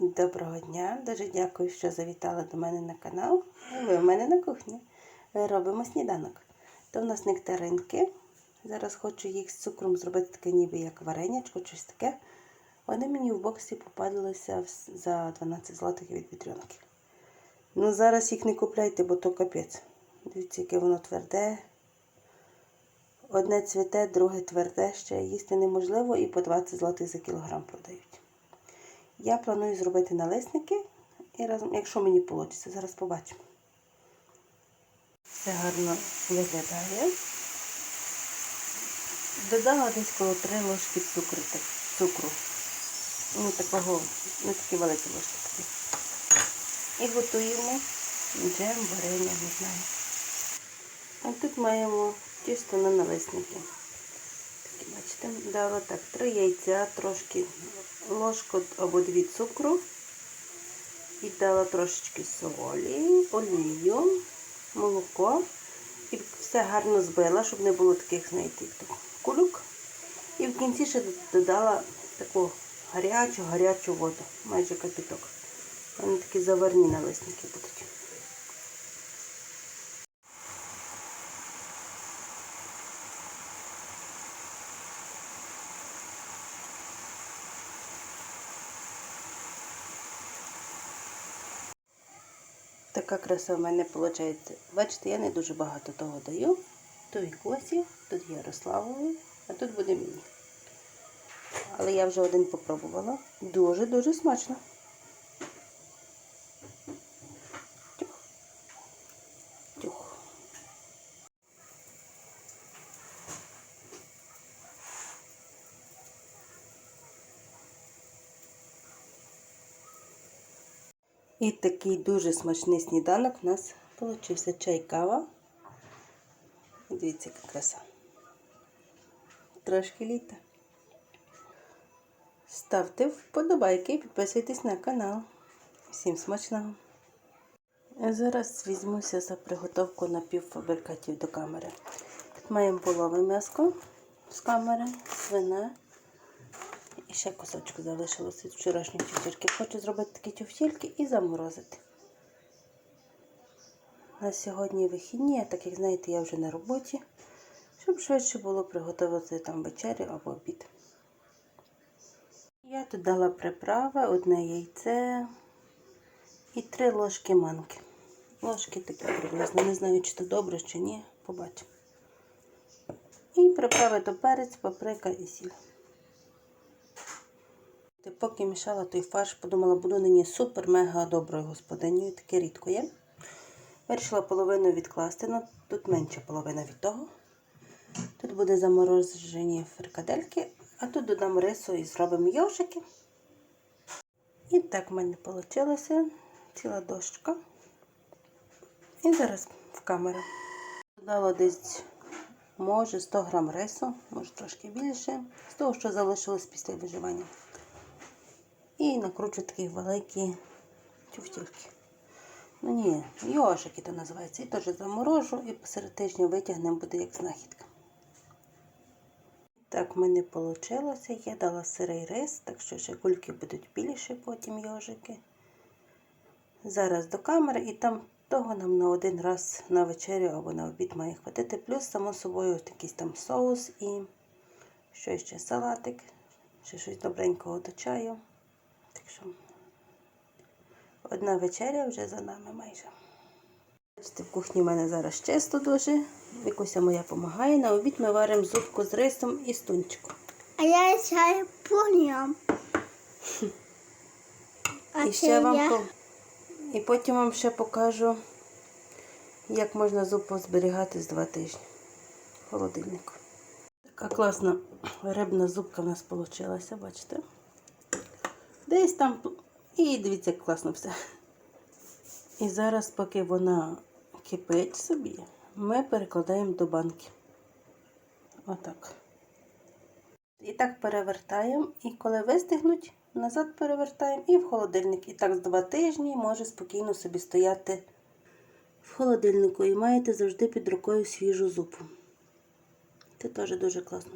Доброго дня, дуже дякую, що завітали до мене на канал. Ви в мене на кухні. Робимо сніданок. То в нас нектаринки. Зараз хочу їх з цукром зробити таке, ніби як варенячко, щось таке. Вони мені в боксі попадалися за 12 злотих від вітрянки. Ну, зараз їх не купляйте, бо то капець. Дивіться, яке воно тверде. Одне цвіте, друге тверде, ще їсти неможливо і по 20 злотих за кілограм продають. Я планую зробити налисники і разом, якщо мені вийде, зараз побачимо. Все гарно виглядає. Додала десь коло 3 ложки цукру. так, цукру. Ну, такого, не такі великі ложки такі. І готуємо джем, варення, не знаю. А тут маємо тісто на налисники. Такі, бачите, дала так, три яйця, трошки ложку або дві цукру. І дала трошечки солі, олію, молоко. І все гарно збила, щоб не було таких, знаєте, кулюк. І в кінці ще додала таку гарячу, гарячу воду, майже капіток. Вони такі заварні налисники будуть. Така краса в мене виходить. Бачите, я не дуже багато того даю. Тут Косі, тут Ярославові, а тут буде мені. Але я вже один попробувала. Дуже-дуже смачно. І такий дуже смачний сніданок у нас вийшов чай кава. Дивіться, яка краса. Трошки літа. Ставте вподобайки і підписуйтесь на канал. Всім смачного! Зараз візьмуся за приготовку напівфабрикатів до камери. Тут маємо полове м'яско з камери, свине. Ще кусочку залишилося від вчорашньої тюфтельки. Хочу зробити такі тюфтельки і заморозити. На сьогодні вихідні, так як знаєте, я вже на роботі, щоб швидше було приготувати там вечерю або обід. Я тут дала приправи, одне яйце і три ложки манки. Ложки такі приблизно. Не знаю, чи це добре, чи ні. Побачимо. І приправи до перець, паприка і сіль. Ти Поки мішала той фарш, подумала, буду нині супер-мега доброю господинею, таке рідко є. Вирішила половину відкласти, ну тут менше половина від того. Тут буде заморожені фрикадельки, а тут додам рису і зробимо йошики. І так в мене вийшло ціла дощка. І зараз в камеру. Додала десь, може, 100 грам рису, може трошки більше, з того, що залишилось після виживання. І накручу такі великі тюфтельки. Ну ні, йошики то називається. І теж заморожу і посеред тижня витягнемо, буде як знахідка. Так в мене вийшло. Я дала сирий рис, так що ще кульки будуть більше, потім йожики. Зараз до камери і там того нам на один раз на вечерю або на обід має хватити. Плюс, само собою, якийсь там соус і що ще салатик, ще щось добренького до чаю. Так що одна вечеря вже за нами майже. Бачите, в кухні в мене зараз чисто дуже. Вікуся моя допомагає. На обід ми варимо зубку з рисом і з тунчиком. А я чай поняв. І ще вам я. і потім вам ще покажу, як можна зупу зберігати з два тижні в холодильнику. Така класна рибна зубка в нас вийшла, бачите? Десь там. І дивіться, як класно все. І зараз, поки вона кипить собі, ми перекладаємо до банки. Отак. І так перевертаємо, і коли вистигнуть, назад перевертаємо і в холодильник. І так з два тижні може спокійно собі стояти в холодильнику. І маєте завжди під рукою свіжу зупу. Це теж дуже класно.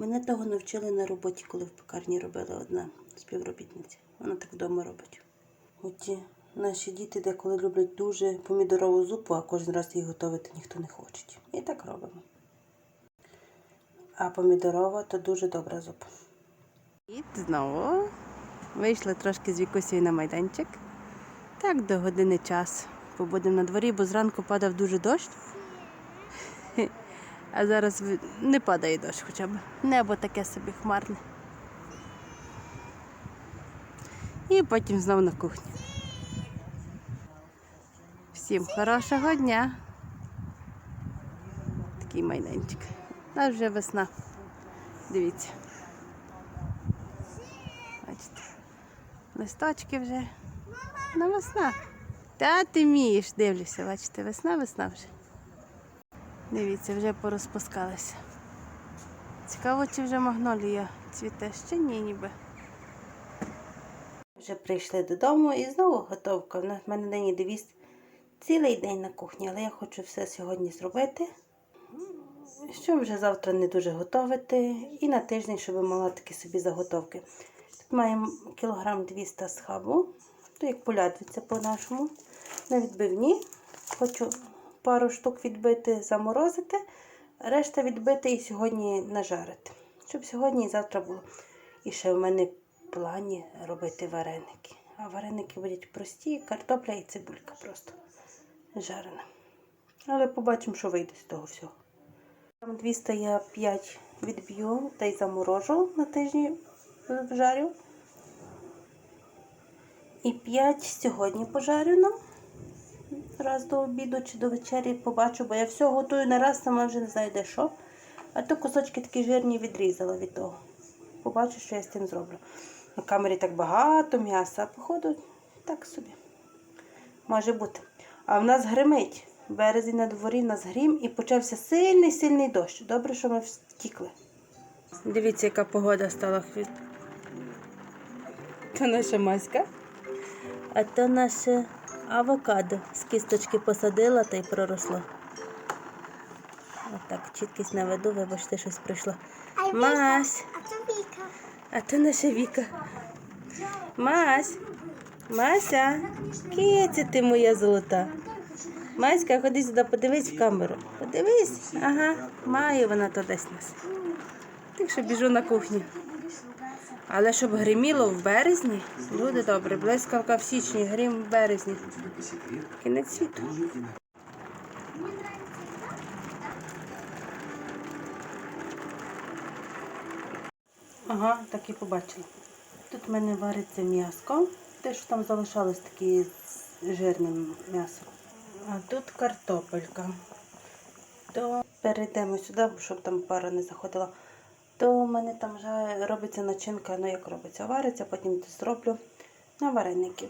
Мене того навчили на роботі, коли в пекарні робила одна співробітниця. Вона так вдома робить. Оті наші діти деколи люблять дуже помідорову зупу, а кожен раз її готувати ніхто не хоче. І так робимо. А помідорова то дуже добра зупа. І знову вийшли трошки з Вікусею на майданчик. Так, до години час. Побудемо на дворі, бо зранку падав дуже дощ. А зараз не падає дощ хоча б. Небо таке собі хмарне. І потім знову на кухню. Всім хорошого дня. Такий майданчик. У вже весна. Дивіться. Бачите. Листочки вже. На весна. Та ти вмієш, дивлюся, бачите, весна, весна вже. Дивіться, вже порозпускалися. Цікаво, чи вже магнолія цвіте ще ні, ніби. Вже прийшли додому і знову готовка. У мене нині девіз цілий день на кухні, але я хочу все сьогодні зробити. Щоб вже завтра не дуже готувати. І на тиждень, щоб мала такі собі заготовки. Тут маємо кілограм 200 схабу, то як полядвиця по-нашому. На відбивні. Хочу пару штук відбити, заморозити, решта відбити і сьогодні нажарити. Щоб сьогодні і завтра було. І ще в мене в плані робити вареники. А вареники будуть прості, картопля і цибулька просто жарена. Але побачимо, що вийде з того всього. Там 200 я 5 відб'ю та й заморожу на тижні вжарю. І 5 сьогодні пожарю нам. Раз до обіду чи до вечері побачу, бо я все готую на раз, сама вже не знаю де що. А то кусочки такі жирні відрізала від того. Побачу, що я з тим зроблю. На камері так багато м'яса, а походу так собі. Може бути. А в нас гримить. Березень на дворі нас грім і почався сильний сильний дощ. Добре, що ми втікли. Дивіться, яка погода стала. То наша маська. А то наше авокадо з кісточки посадила та й проросло. Отак, чіткість наведу, вибачте, щось прийшло. Мась, А це Віка. а то наша Віка. Мась, Мася, киця ти моя золота. Маська, ходи сюди, подивись в камеру. Подивись. Ага, має вона то десь нас. Так що біжу на кухню. Але щоб гриміло в березні, люди добре, блискавка в січні, грім в березні. Кінець світу. Ага, так і побачила. Тут в мене вариться м'яско. Те, що там залишалось таке з жирним м'ясом. А тут картопелька. То перейдемо сюди, щоб там пара не заходила. То в мене там вже робиться начинка, ну як робиться, вариться, потім зроблю на вареники.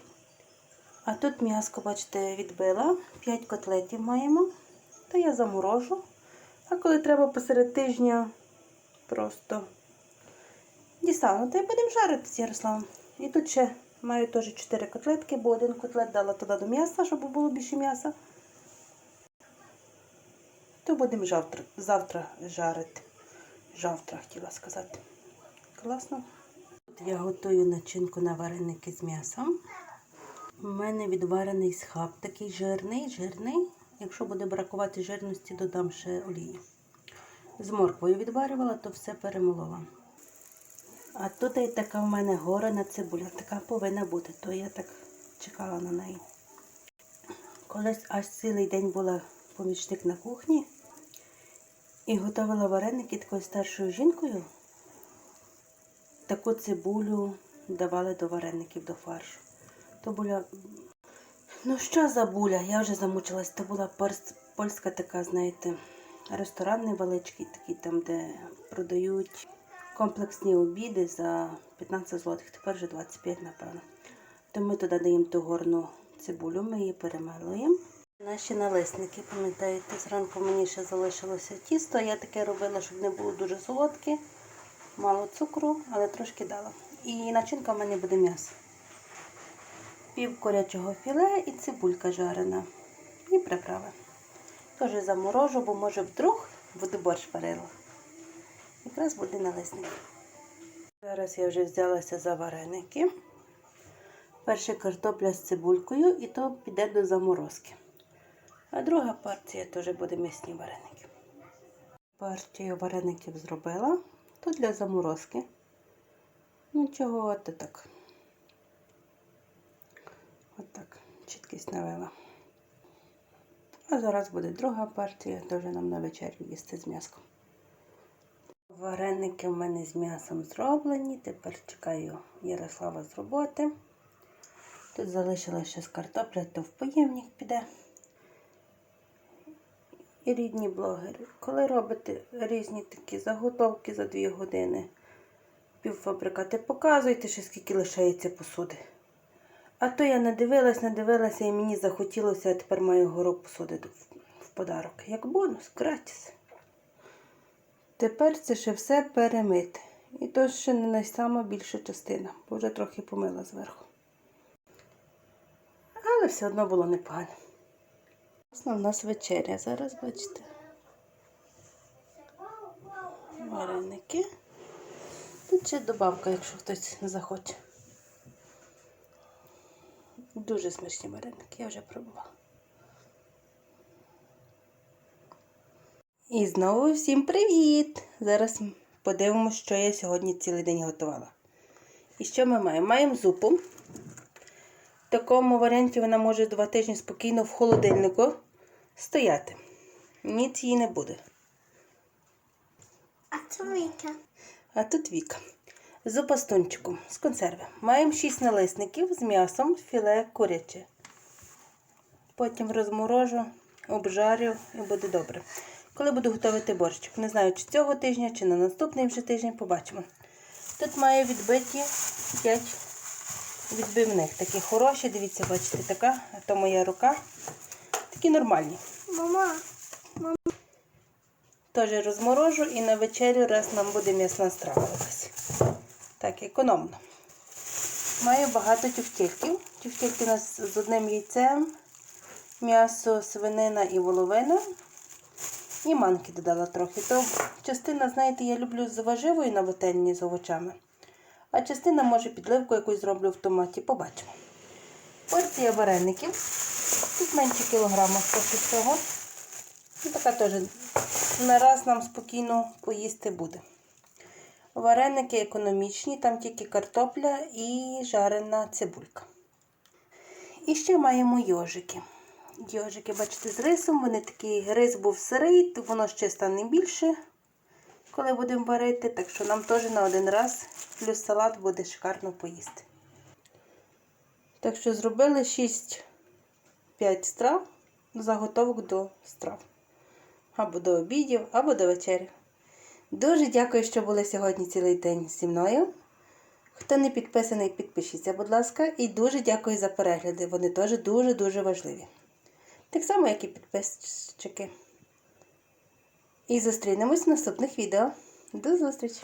А тут м'яско, бачите, відбила. 5 котлетів маємо. То я заморожу. А коли треба посеред тижня, просто дістану. Та й будемо жарити з Ярославом. І тут ще маю теж 4 котлетки, бо один котлет дала туди до м'яса, щоб було більше м'яса. То будемо завтра, завтра жарити. Завтра хотіла сказати. Класно. Я готую начинку на вареники з м'ясом. У мене відварений схаб такий жирний, жирний. Якщо буде бракувати жирності, додам ще олії. З морквою відварювала, то все перемолола. А тут і така в мене горена цибуля. Така повинна бути, то я так чекала на неї. Колись аж цілий день була помічник на кухні і готувала вареники такою старшою жінкою. Таку цибулю давали до вареників, до фаршу. То була. Ну що за буля? Я вже замучилась. То була польська така, знаєте, ресторан невеличкий, такий там, де продають комплексні обіди за 15 злотих, тепер вже 25, напевно. То ми туди даємо ту горну цибулю, ми її перемелуємо. Наші налисники, пам'ятаєте, зранку мені ще залишилося тісто. Я таке робила, щоб не було дуже солодке, мало цукру, але трошки дала. І начинка в мене буде м'ясо. Пів курячого філе і цибулька жарена. І приправи. Теж заморожу, бо може вдруг буде борщ варила. Якраз буде налисник. Зараз я вже взялася за вареники. Перша картопля з цибулькою і то піде до заморозки. А друга партія теж буде м'ясні вареники. Партію вареників зробила. То для заморозки. Нічого, от так. От так, чіткість навела. А зараз буде друга партія, теж нам на вечерю їсти з м'яском. Вареники в мене з м'ясом зроблені. Тепер чекаю Ярослава з роботи. Тут залишилася ще з картопля, то в поємник піде. І рідні блогери. Коли робите різні такі заготовки за 2 години, півфабрикати, показуйте, ще скільки лишається посуди. А то я не дивилась, не дивилася і мені захотілося, а тепер маю гору посуди в подарок. Як бонус, гратіс. Тепер це ще все перемити. І то ще не найсама більша частина, бо вже трохи помила зверху. Але все одно було непогано. Власне, у нас вечеря зараз, бачите. Вареники. Тут ще добавка, якщо хтось захоче. Дуже смачні вареники, я вже пробувала. І знову всім привіт! Зараз подивимося, що я сьогодні цілий день готувала. І що ми маємо? Маємо зупу. В такому варіанті вона може два тижні спокійно в холодильнику стояти. Ніц її не буде. А це Віка. А тут Віка. З тунчиком з консерви. Маємо 6 налисників з м'ясом, філе куряче. Потім розморожу, обжарю і буде добре. Коли буду готувати борщик. Не знаю, чи цього тижня, чи на наступний вже тиждень, побачимо. Тут маю відбиті 5 відбивних. Такі хороші, дивіться, бачите, така, а то моя рука. Такі нормальні. Мама, мама. Теж розморожу і на вечерю раз нам буде м'ясна страва якась. Так, економно. Маю багато тюфтільків. Тюфтільки у нас з одним яйцем, м'ясо, свинина і воловина. І манки додала трохи. То частина, знаєте, я люблю з важивою на вительні з овочами. А частина, може, підливку якусь зроблю в томаті. Побачимо. Порція вареників. Тут менше кілограма поки цього. Така теж на раз нам спокійно поїсти буде. Вареники економічні, там тільки картопля і жарена цибулька. І ще маємо йожики. Йожики, бачите, з рисом. Вони такий рис був сирий, воно ще стане більше, коли будемо варити. Так що нам теж на один раз плюс салат буде шикарно поїсти. Так що зробили 6-5 страв, заготовок до страв або до обідів, або до вечері. Дуже дякую, що були сьогодні цілий день зі мною. Хто не підписаний, підпишіться, будь ласка, і дуже дякую за перегляди. Вони теж дуже-дуже важливі. Так само, як і підписчики. І зустрінемось в наступних відео. До зустрічі!